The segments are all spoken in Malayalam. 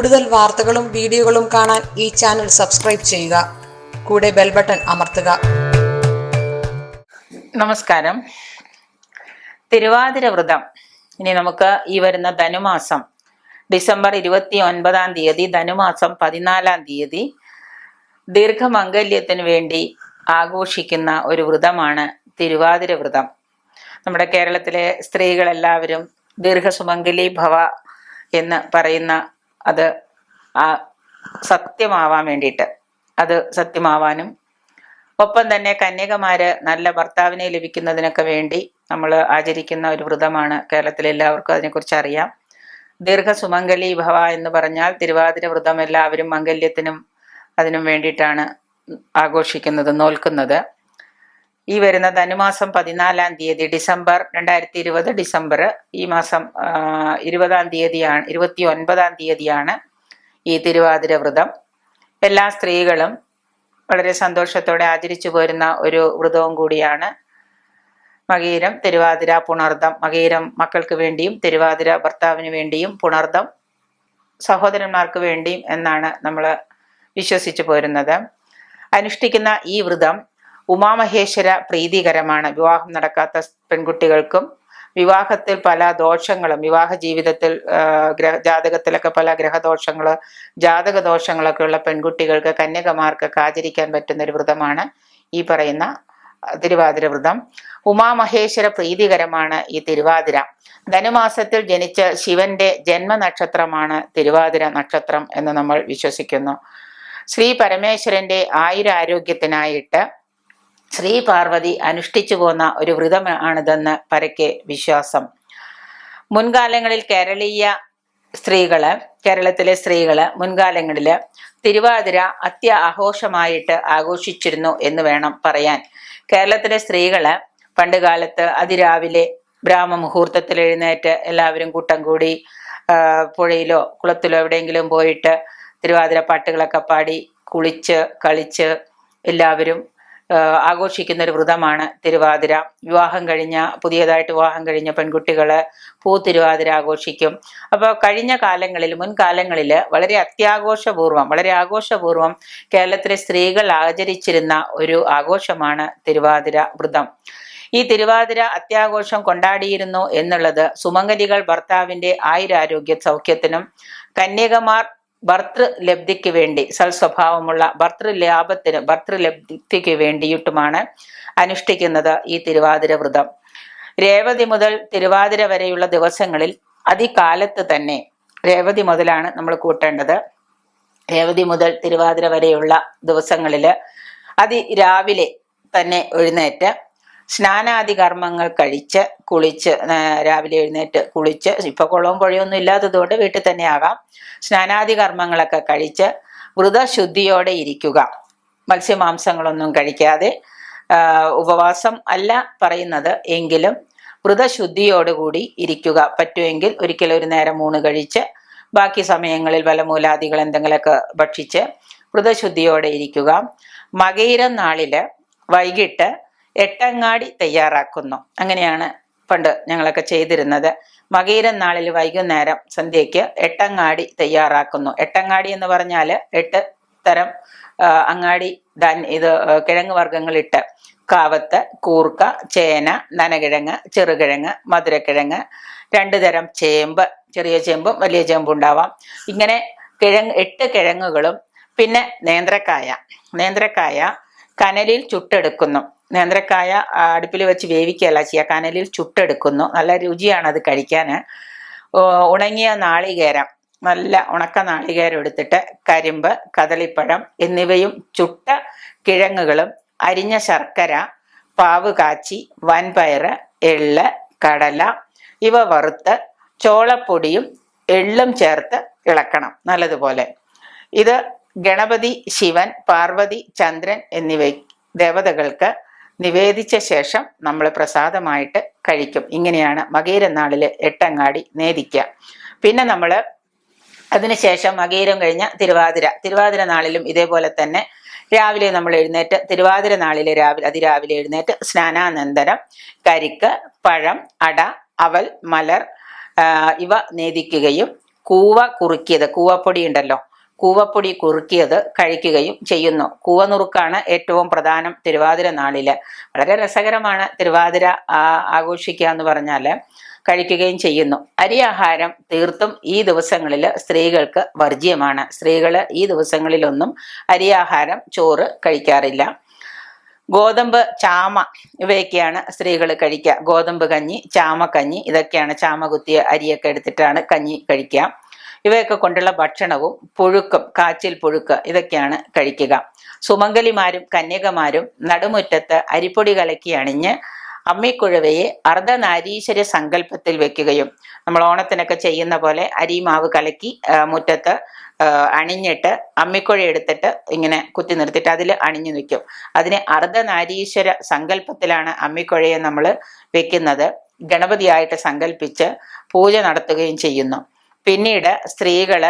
കൂടുതൽ വാർത്തകളും വീഡിയോകളും കാണാൻ ഈ ചാനൽ സബ്സ്ക്രൈബ് ചെയ്യുക. കൂടെ ബെൽ ബട്ടൺ അമർത്തുക. നമസ്കാരം. തിരുവാതിര വ്രതം. ഇനി നമുക്ക് ഈ വരുന്ന ധനുമാസം ഡിസംബർ ഇരുപത്തി ഒൻപതാം തീയതി ധനുമാസം പതിനാലാം തീയതി ദീർഘമംഗല്യത്തിന് വേണ്ടി ആഘോഷിക്കുന്ന ഒരു വ്രതമാണ് തിരുവാതിര വ്രതം. നമ്മുടെ കേരളത്തിലെ സ്ത്രീകളെല്ലാവരും ദീർഘസുമംഗലി ഭവ എന്ന് പറയുന്ന അത് ആ സത്യമാവാൻ വേണ്ടിയിട്ട്. അത് സത്യമാവാനും ഒപ്പം തന്നെ കന്യകമാര് നല്ല ഭർത്താവിനെ ലഭിക്കുന്നതിനൊക്കെ വേണ്ടി നമ്മൾ ആചരിക്കുന്ന ഒരു വ്രതമാണ് കേരളത്തിലെ എല്ലാവർക്കും അതിനെക്കുറിച്ച് അറിയാം. ദീർഘസുമംഗലി ഭവ എന്ന് പറഞ്ഞാൽ തിരുവാതിര വ്രതം എല്ലാവരും മംഗല്യത്തിനും അതിനും വേണ്ടിയിട്ടാണ് ആഘോഷിക്കുന്നത് നോൽക്കുന്നത്. ഈ വരുന്ന ധനുമാസം പതിനാലാം തീയതി ഡിസംബർ രണ്ടായിരത്തി ഇരുപത് ഡിസംബർ ഈ മാസം ഇരുപതാം തീയതിയാണ് ഇരുപത്തി ഒൻപതാം തീയതിയാണ് ഈ തിരുവാതിര വ്രതം. എല്ലാ സ്ത്രീകളും വളരെ സന്തോഷത്തോടെ ആചരിച്ചു പോരുന്ന ഒരു വ്രതവും കൂടിയാണ് മകീരം തിരുവാതിര പുണർദം. മകീരം മക്കൾക്ക് വേണ്ടിയും തിരുവാതിര ഭർത്താവിന് വേണ്ടിയും പുണർദം സഹോദരന്മാർക്ക് വേണ്ടിയും എന്നാണ് നമ്മൾ വിശ്വസിച്ചു പോരുന്നത്. അനുഷ്ഠിക്കുന്ന ഈ വ്രതം ഉമാമഹേശ്വര പ്രീതികരമാണ്. വിവാഹം നടക്കാത്ത പെൺകുട്ടികൾക്കും വിവാഹത്തിൽ പല ദോഷങ്ങളും വിവാഹ ജീവിതത്തിൽ ഗ്രഹ ജാതകത്തിലൊക്കെ പല ഗ്രഹദോഷങ്ങൾ ജാതക ദോഷങ്ങളൊക്കെ ഉള്ള പെൺകുട്ടികൾക്ക് കന്യകമാർക്കൊക്കെ ആചരിക്കാൻ പറ്റുന്ന ഒരു വ്രതമാണ് ഈ പറയുന്ന തിരുവാതിര വ്രതം. ഉമാമഹേശ്വര പ്രീതികരമാണ് ഈ തിരുവാതിര. ധനുമാസത്തിൽ ജനിച്ച ശിവന്റെ ജന്മനക്ഷത്രമാണ് തിരുവാതിര നക്ഷത്രം എന്ന് നമ്മൾ വിശ്വസിക്കുന്നു. ശ്രീ പരമേശ്വരന്റെ ആയുരാരോഗ്യത്തിനായിട്ട് ശ്രീ പാർവതി അനുഷ്ഠിച്ചു പോന്ന ഒരു വ്രതമാണിതെന്ന് പരക്കെ വിശ്വാസം. മുൻകാലങ്ങളിൽ കേരളീയ സ്ത്രീകൾ കേരളത്തിലെ സ്ത്രീകൾ മുൻകാലങ്ങളിൽ തിരുവാതിര അത്യ ആഘോഷമായിട്ട് ആഘോഷിച്ചിരുന്നു എന്ന് വേണം പറയാൻ. കേരളത്തിലെ സ്ത്രീകൾ പണ്ട് കാലത്ത് അതിരാവിലെ ബ്രാഹ്മ മുഹൂർത്തത്തിൽ എഴുന്നേറ്റ് എല്ലാവരും കൂട്ടം കൂടി പുഴയിലോ കുളത്തിലോ എവിടെയെങ്കിലും പോയിട്ട് തിരുവാതിര പാട്ടുകളൊക്കെ പാടി കുളിച്ച് കളിച്ച് എല്ലാവരും ആഘോഷിക്കുന്ന ഒരു വ്രതമാണ് തിരുവാതിര. വിവാഹം കഴിഞ്ഞ പുതിയതായിട്ട് വിവാഹം കഴിഞ്ഞ പെൺകുട്ടികൾ പൂ തിരുവാതിര ആഘോഷിക്കും. അപ്പോൾ കഴിഞ്ഞ കാലങ്ങളിൽ മുൻകാലങ്ങളിൽ വളരെ അത്യാഘോഷപൂർവം വളരെ ആഘോഷപൂർവം കേരളത്തിലെ സ്ത്രീകൾ ആചരിച്ചിരുന്ന ഒരു ആഘോഷമാണ് തിരുവാതിര വ്രതം. ഈ തിരുവാതിര അത്യാഘോഷം കൊണ്ടാടിയിരുന്നു എന്നുള്ളത് സുമംഗലികൾ ഭർത്താവിന്റെ ആയുരാരോഗ്യ സൗഖ്യത്തിനും കന്യകമാർ ഭർത്തൃലബ്ധിക്ക് വേണ്ടി സൽസ്വഭാവമുള്ള ഭർത്തൃലാഭത്തിന് ഭർത്തൃലബ്ധിക്ക് വേണ്ടിയിട്ടുമാണ് അനുഷ്ഠിക്കുന്നത് ഈ തിരുവാതിര വ്രതം. രേവതി മുതൽ തിരുവാതിര വരെയുള്ള ദിവസങ്ങളിൽ അതികാലത്ത് തന്നെ രേവതി മുതലാണ് നമ്മൾ കൂട്ടേണ്ടത്. രേവതി മുതൽ തിരുവാതിര വരെയുള്ള ദിവസങ്ങളിൽ അതി രാവിലെ തന്നെ എഴുന്നേറ്റ് സ്നാനാദി കർമ്മങ്ങൾ കഴിച്ച് കുളിച്ച് രാവിലെ എഴുന്നേറ്റ് കുളിച്ച് ഇപ്പൊ കുളവും പുഴയൊന്നും ഇല്ലാത്തതുകൊണ്ട് വീട്ടിൽ തന്നെ ആകാം. സ്നാനാദി കർമ്മങ്ങളൊക്കെ കഴിച്ച് വ്രതശുദ്ധിയോടെ ഇരിക്കുക. മത്സ്യമാംസങ്ങളൊന്നും കഴിക്കാതെ ഉപവാസം അല്ല പറയുന്നത് എങ്കിലും വ്രതശുദ്ധിയോടുകൂടി ഇരിക്കുക. പറ്റുമെങ്കിൽ ഒരിക്കലും ഒരു നേരം മൂന്ന് കഴിച്ച് ബാക്കി സമയങ്ങളിൽ വലമൂലാദികൾ എന്തെങ്കിലുമൊക്കെ ഭക്ഷിച്ച് വ്രതശുദ്ധിയോടെ ഇരിക്കുക. മകയിരം നാളിൽ വൈകിട്ട് എട്ടങ്ങാടി തയ്യാറാക്കുന്നു. അങ്ങനെയാണ് പണ്ട് ഞങ്ങളൊക്കെ ചെയ്തിരുന്നത്. മകീര നാളിൽ വൈകുന്നേരം സന്ധ്യയ്ക്ക് എട്ടങ്ങാടി തയ്യാറാക്കുന്നു. എട്ടങ്ങാടി എന്ന് പറഞ്ഞാൽ എട്ട് തരം അങ്ങാടി ധാന്യ ഇത് കിഴങ്ങ് വർഗങ്ങളിട്ട് കാവത്ത് കൂർക്ക ചേന നനകിഴങ്ങ് ചെറുകിഴങ്ങ് മധുരക്കിഴങ്ങ് രണ്ട് തരം ചേമ്പ് ചെറിയ ചേമ്പും വലിയ ചേമ്പും ഉണ്ടാവാം. ഇങ്ങനെ കിഴങ്ങ് എട്ട് കിഴങ്ങുകളും പിന്നെ നേന്ത്രക്കായ. നേന്ത്രക്കായ കനലിൽ ചുട്ടെടുക്കുന്നു. നേന്ത്രക്കായ അടുപ്പിൽ വെച്ച് വേവിക്കുകയല്ല ചെയ്യുക. കനലിൽ ചുട്ടെടുക്കുന്നു. നല്ല രുചിയാണ് അത് കഴിക്കാൻ ഉണങ്ങിയ നാളികേരം നല്ല ഉണക്ക നാളികേരം എടുത്തിട്ട് കരിമ്പ് കദളിപ്പഴം എന്നിവയും ചുട്ട കിഴങ്ങുകളും അരിഞ്ഞ ശർക്കര പാവ് കാച്ചി വൻപയറ് എള്ള് കടല ഇവ വറുത്ത് ചോളപ്പൊടിയും എള്ളും ചേർത്ത് ഇളക്കണം നല്ലതുപോലെ. ഇത് ഗണപതി ശിവൻ പാർവതി ചന്ദ്രൻ എന്നിവ ദേവതകൾക്ക് നിവേദിച്ച ശേഷം നമ്മൾ പ്രസാദമായിട്ട് കഴിക്കും. ഇങ്ങനെയാണ് മകീരനാളിൽ എട്ടങ്ങാടി നേദിക്കുക പിന്നെ നമ്മൾ അതിനുശേഷം മകീരം കഴിഞ്ഞ തിരുവാതിര. തിരുവാതിര നാളിലും ഇതേപോലെ തന്നെ രാവിലെ നമ്മൾ എഴുന്നേറ്റ് തിരുവാതിര നാളിലെ രാവിലെ അതിരാവിലെ എഴുന്നേറ്റ് സ്നാനാനന്തരം കരിക്ക് പഴം അട അവൽ മലർ ഇവ നേദിക്കുകയും കൂവ കുറുക്കിയത് കൂവപ്പൊടി ഉണ്ടല്ലോ കൂവപ്പൊടി കുറുക്കിയത് കഴിക്കുകയും ചെയ്യുന്നു. കൂവനുറുക്കാണ് ഏറ്റവും പ്രധാനം തിരുവാതിര നാളിൽ. വളരെ രസകരമാണ് തിരുവാതിര ആഘോഷിക്കുക എന്ന് പറഞ്ഞാൽ കഴിക്കുകയും ചെയ്യുന്നു. അരിയാഹാരം തീർത്തും ഈ ദിവസങ്ങളിൽ സ്ത്രീകൾക്ക് വർജ്യമാണ്. സ്ത്രീകൾ ഈ ദിവസങ്ങളിലൊന്നും അരിയാഹാരം ചോറ് കഴിക്കാറില്ല. ഗോതമ്പ് ചാമ ഇവയൊക്കെയാണ് സ്ത്രീകൾ കഴിക്കുക. ഗോതമ്പ് കഞ്ഞി ചാമക്കഞ്ഞി ഇതൊക്കെയാണ് ചാമ കുത്തിയ അരിയൊക്കെ എടുത്തിട്ടാണ് കഞ്ഞി കഴിക്കുക. ഇവയൊക്കെ കൊണ്ടുള്ള ഭക്ഷണവും പുഴുക്കും കാച്ചിൽ പുഴുക്ക് ഇതൊക്കെയാണ് കഴിക്കുക. സുമംഗലിമാരും കന്യകമാരും നടുമുറ്റത്ത് അരിപ്പൊടി കലക്കി അണിഞ്ഞ് അമ്മിക്കുഴവയെ അർദ്ധനാരീശ്വര സങ്കല്പത്തിൽ വെക്കുകയും നമ്മൾ ഓണത്തിനൊക്കെ ചെയ്യുന്ന പോലെ അരിമാവ് കലക്കി മുറ്റത്ത് അണിഞ്ഞിട്ട് അമ്മിക്കുഴ എടുത്തിട്ട് ഇങ്ങനെ കുത്തി നിർത്തിയിട്ട് അതിൽ അണിഞ്ഞു നിൽക്കും. അതിനെ അർദ്ധനാരീശ്വര സങ്കല്പത്തിലാണ് അമ്മിക്കുഴയെ നമ്മൾ വെക്കുന്നത്. ഗണപതിയായിട്ട് സങ്കല്പിച്ച് പൂജ നടത്തുകയും ചെയ്യുന്നു. പിന്നീട് സ്ത്രീകൾ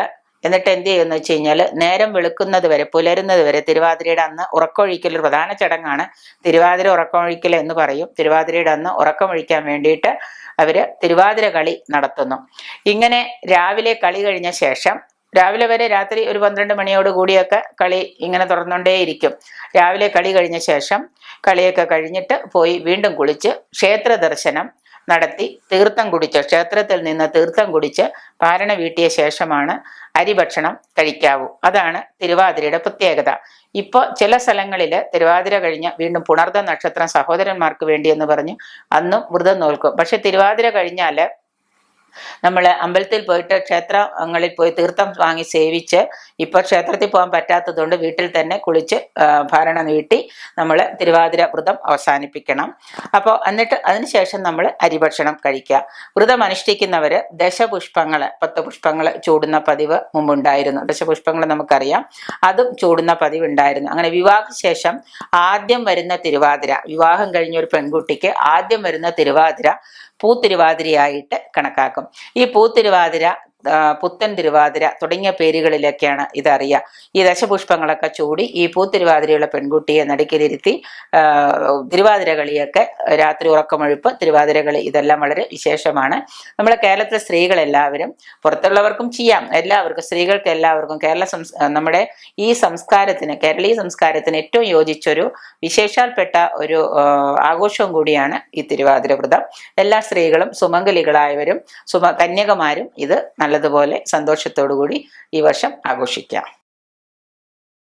എന്നിട്ട് എന്ത് ചെയ്യുമെന്ന് വെച്ച് കഴിഞ്ഞാൽ നേരം വെളുക്കുന്നത് വരെ പുലരുന്നത് വരെ തിരുവാതിരയുടെ അന്ന് ഉറക്കമൊഴിക്കൽ ഒരു പ്രധാന ചടങ്ങാണ്. തിരുവാതിര ഉറക്കമൊഴിക്കൽ എന്ന് പറയും. തിരുവാതിരയുടെ അന്ന് ഉറക്കമൊഴിക്കാൻ വേണ്ടിയിട്ട് അവർ തിരുവാതിര കളി നടത്തുന്നു. ഇങ്ങനെ രാവിലെ കളി കഴിഞ്ഞ ശേഷം രാവിലെ വരെ രാത്രി ഒരു പന്ത്രണ്ട് മണിയോട് കൂടിയൊക്കെ കളി ഇങ്ങനെ തുറന്നുകൊണ്ടേയിരിക്കും രാവിലെ കളി കഴിഞ്ഞ ശേഷം കളിയൊക്കെ കഴിഞ്ഞിട്ട് പോയി വീണ്ടും കുളിച്ച് ക്ഷേത്ര ദർശനം നടത്തി തീർത്ഥം കുടിച്ച് ക്ഷേത്രത്തിൽ നിന്ന് തീർത്ഥം കുടിച്ച് പാരണ വീട്ടിയ ശേഷമാണ് അരിഭക്ഷണം കഴിക്കാവൂ. അതാണ് തിരുവാതിരയുടെ പ്രത്യേകത. ഇപ്പോൾ ചില സ്ഥലങ്ങളിൽ തിരുവാതിര കഴിഞ്ഞ് വീണ്ടും പുണർദ നക്ഷത്രം സഹോദരന്മാർക്ക് വേണ്ടി എന്ന് പറഞ്ഞ് അന്നും വ്രതം നോൽക്കും. പക്ഷെ തിരുവാതിര കഴിഞ്ഞാൽ നമ്മൾ അമ്പലത്തിൽ പോയിട്ട് ക്ഷേത്രങ്ങളിൽ പോയി തീർത്ഥം വാങ്ങി സേവിച്ച് ഇപ്പോൾ ക്ഷേത്രത്തിൽ പോകാൻ പറ്റാത്തതുകൊണ്ട് വീട്ടിൽ തന്നെ കുളിച്ച് ഭരണ നീട്ടി നമ്മൾ തിരുവാതിര വ്രതം അവസാനിപ്പിക്കണം. അപ്പോൾ എന്നിട്ട് അതിനുശേഷം നമ്മൾ അരിഭക്ഷണം കഴിക്കുക. വ്രതം അനുഷ്ഠിക്കുന്നവർ ദശപുഷ്പങ്ങൾ പത്ത് പുഷ്പങ്ങൾ ചൂടുന്ന പതിവ് മുമ്പുണ്ടായിരുന്നു. ദശപുഷ്പങ്ങൾ നമുക്കറിയാം. അതും ചൂടുന്ന പതിവ് ഉണ്ടായിരുന്നു അങ്ങനെ വിവാഹശേഷം ആദ്യം വരുന്ന തിരുവാതിര വിവാഹം കഴിഞ്ഞ ഒരു പെൺകുട്ടിക്ക് ആദ്യം വരുന്ന തിരുവാതിര പൂത്തിരുവാതിരയായിട്ട് കണക്കാക്കും. ഈ പൂത്തിരുവാതിര പുത്തൻ തിരുവാതിര തുടങ്ങിയ പേരുകളിലൊക്കെയാണ് ഇതറിയുക ഈ ദശപുഷ്പങ്ങളൊക്കെ ചൂടി ഈ പൂത്തിരുവാതിരയുള്ള പെൺകുട്ടിയെ നടുക്കിലിരുത്തി തിരുവാതിര കളിയൊക്കെ രാത്രി ഉറക്കമൊഴുപ്പ് തിരുവാതിര കളി ഇതെല്ലാം വളരെ വിശേഷമാണ്. നമ്മളെ കേരളത്തിലെ സ്ത്രീകളെല്ലാവരും പുറത്തുള്ളവർക്കും ചെയ്യാം. എല്ലാവർക്കും സ്ത്രീകൾക്ക് എല്ലാവർക്കും കേരള നമ്മുടെ ഈ സംസ്കാരത്തിന് കേരളീയ സംസ്കാരത്തിന് ഏറ്റവും യോജിച്ചൊരു വിശേഷാൽപ്പെട്ട ഒരു ആഘോഷവും കൂടിയാണ് ഈ തിരുവാതിര വ്രതം. എല്ലാ സ്ത്രീകളും സുമംഗലികളായവരും സുമ കന്യകമാരും ഇത് നല്ലതുപോലെ സന്തോഷത്തോടു കൂടി ഈ വർഷം ആഘോഷിക്കാം.